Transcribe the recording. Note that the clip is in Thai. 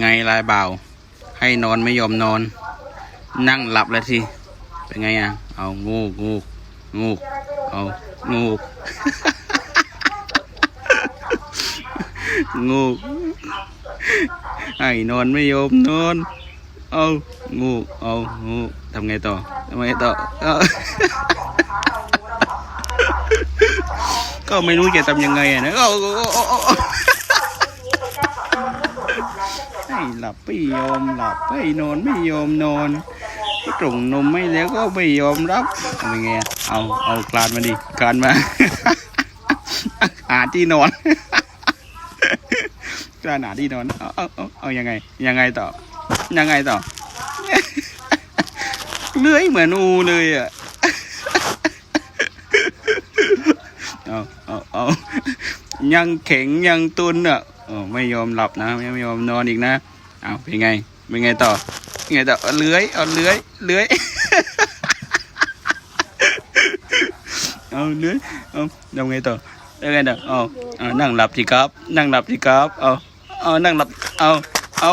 ไงลายเบาให้นอนไม่ยอมนอน นั่งหลับแล้วทีเป็นไงอะ เอางูกงูกงูกเอางูกงูกให้นอนไม่ยอมนอน เอางูกเอางูทำไงต่อทำไงต่อ ก็ไม่รู้จะทำยังไงอะนะเอาเอาเอาเอาเอาให้หลับไม่ยอมหลับให้นอนไม่ยอมนอนกลุ่งนมไม่แล้วก็ไม่ยอมรับทำยังไงเอาเอาคลานมาดิคลานมา หาที่นอนคลานหาที่นอนเอาเอาเอาเอายังไง ยังไงต่อ ยังไงต่อเลื้อยเหมือนอูเลยอะเอาเอาเอายังแข็งยังตุนอะไม่ยอมหลับนะ ไม่ยอมนอนอีกนะ เอาเป็นไง เป็นไงต่อ เป็นไงต่อ เอาเลื้อย เอาเลื้อย เลื้อย เอาเลื้อย เอาทำไงต่อยังไงต่อเอาเอานั่งหลับสิครับ นั่งหลับสิครับ เอาเอานั่งหลับ เอาเอา